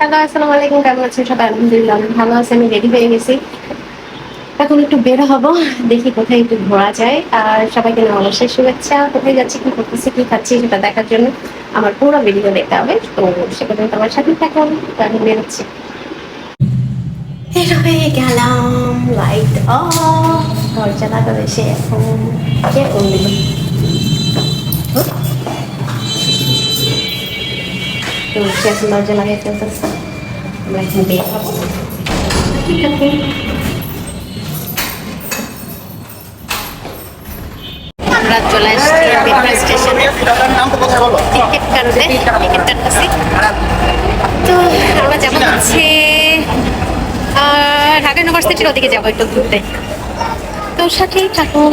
Hello, আসসালামু আলাইকুম, কেমন আছেন সবাই? আলহামদুলিল্লাহ ভালো আছি, আমি রেডি হয়ে গেছি। এখন একটু বের হব, দেখি কোথায় একটু ঘোরা যায়। আর সবাইকে নববর্ষের শুভেচ্ছা। কোথায় যাচ্ছি, কি করতেছি, কি খাচ্ছি, সেটা দেখার জন্য আমার পুরো ভিডিও দেখতে হবে। তো সে পর্যন্ত আমার সাথে থাকুন আমি বেরোচ্ছি বের হয়ে গেলাম লাইট অফ দরজা লাগাবে সে এখন, কে ফোন আমরা চলে স্টেশনে টিকিট টিকিট তো আমরা ঢাকা ইউনিভার্সিটির ওদিকে যাব একটু ঘুরতে। তো সাথেই থাকুন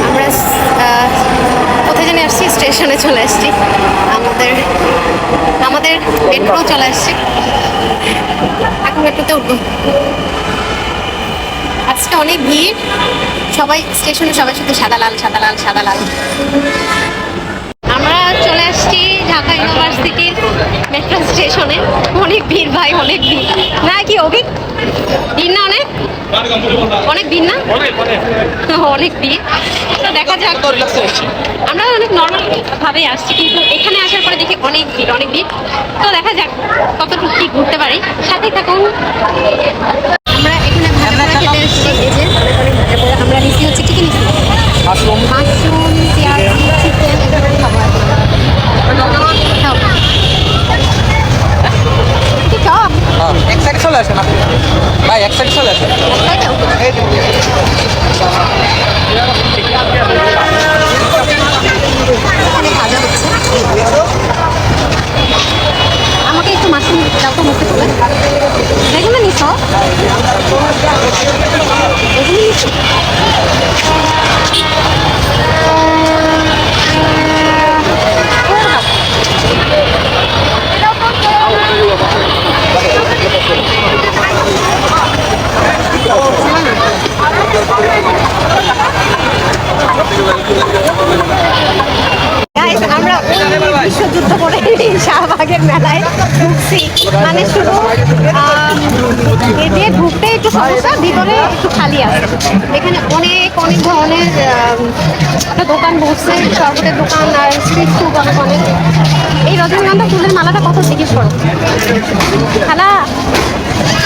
আমরা আহ, কোথায় জানি আসছি স্টেশনে চলে আসছি। আমাদের আমাদের মেট্রো চলে আসছে। এখন মেট্রোতে উঠবো। আজকে অনেক ভিড়। সবাই স্টেশনে সবাই শুধু সাদা লাল সাদা লাল সাদা লাল। আমরা চলে আসছি ঢাকা ইউনিভার্সিটির মেট্রো স্টেশনে। অনেক ভিড় ভাই, অনেক ভিড়। না কি অনেক অনেক দিন না? অনেক দিন। তো দেখা যাক। আমরা অনেক নর্মাল ভাবে আসছি কিন্তু এখানে আসার পরে দেখি অনেক ভিড় অনেক ভিড়। তো দেখা যাক কতটুকু কি ঘুরতে পারি। সাথে থাকুন। আমরা এখানে ভাজা খেতে এসেছি। এই যে আমরা নিচে হচ্ছে কি কি নিচ্ছি মাশরুম। মাশরুম পেঁয়াজ চিকেন এগুলো খাব এখন খাও কি খাও হ্যাঁ এক সাইড চলে আসেন আপনি ভাই এক সাইড চলে আসেন একটাই খাও এই যে, এখানে ভাজা হচ্ছে আমাকে একটু মাশরুম দাও তো মুখে তুলে এগুলো নিছ এগুলো নিছ Guys, আমরা বিশ্বযুদ্ধ করে শাহবাগের মেলায় ঢুকছি। মানে শুধু আম, এ ঢুকতে একটু সমস্যা ভিতরে একটু খালি আছে। এখানে অনেক অনেক ধরনের দোকান বসছে দোকান আর স্ট্রিট ফুড অনেক অনেক। এই রজনীগন্ধা ফুলের মালাটা কত জিজ্ঞেস করো? খালা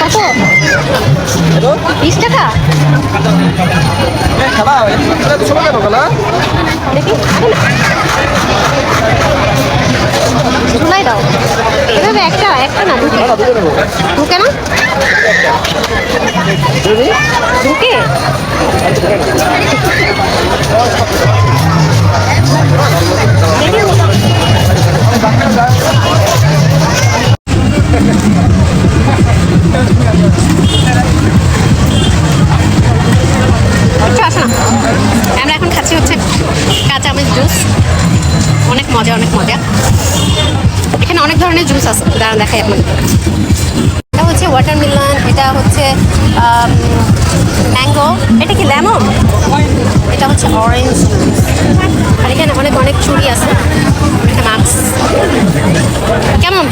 কত? বিশ টাকা? একটা একটা না। ঢুকে না ঢুকে অনেক মজা অনেক মজা। এখানে অনেক ধরনের জুস আছে, দাঁড়ান দেখাই আপনাদের এটা হচ্ছে ওয়াটারমেলন এটা হচ্ছে ম্যাঙ্গো এটা কি লেমন এটা হচ্ছে অরেঞ্জ আর এখানে অনেক অনেক চুড়ি আছে। কেমন?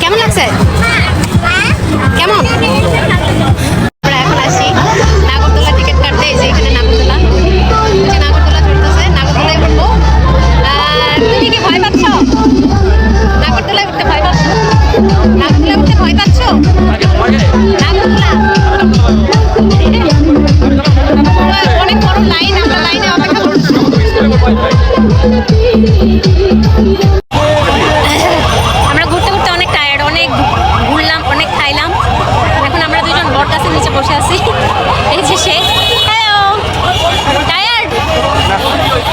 কেমন লাগছে? আমরা ঘুরতে ঘুরতে অনেক টায়ার্ড অনেক ঘুরলাম, অনেক খাইলাম। এখন আমরা দুজন বট গাছের নিচে বসে আছি। এই যে সে। টায়ার্ড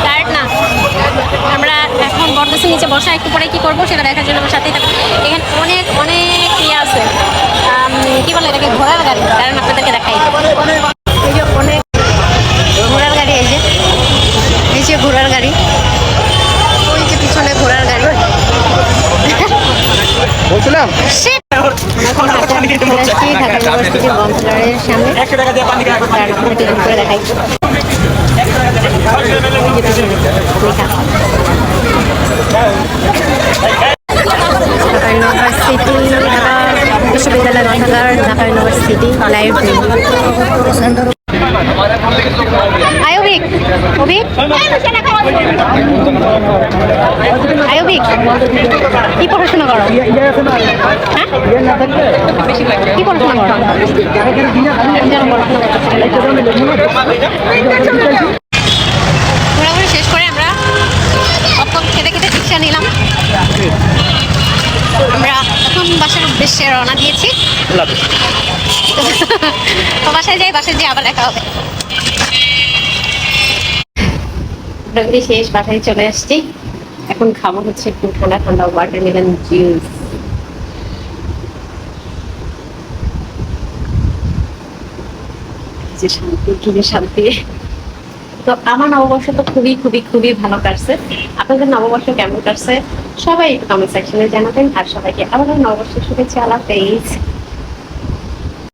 টায়ার্ড না। আমরা এখন বট নিচে বসা, একটু পরে কি করব সেটা দেখার জন্য আমার সাথেই এখানে অনেক অনেক ইয়ে আছে। কি বলে এটাকে? ঘোড়ার গাড়ি। কারণ আপনাদেরকে দেখাই। যে ঘোড়ার গাড়ি। ওই যে পিছনে ঘোড়ার গাড়ি বলছিলাম। বিশ্ববিদ্যালয় গ্রন্থাগার ঢাকা ইউনিভার্সিটি লাইব্রেরি অভিক আয় অভিক, কি পড়াশোনা করো? হ্যাঁ? কি পড়াশোনা করো। ঘোরাঘুরি শেষ করে আমরা অপকর্ন খেতে খেতে রিক্সা নিলাম। আমরা এখন বাসার উদ্দেশ্যে রওনা দিয়েছি। তো বাসায় যাই, বাসায় যেয়ে আবার দেখা হবে। ঘোরাঘুরি শেষ, বাসায় চলে আসছি। এখন খাব হচ্ছে একটু ঠান্ডা ঠান্ডা ওয়াটারমেলন জুস শান্তি তো আমার নববর্ষ তো খুবই খুবই খুবই ভালো কাটছে। আপনাদের নববর্ষ কেমন কাটছে? সবাই কমেন্ট সেকশনে জানাবেন। আর সবাইকে আবার নববর্ষের শুভেচ্ছা হাফেজ।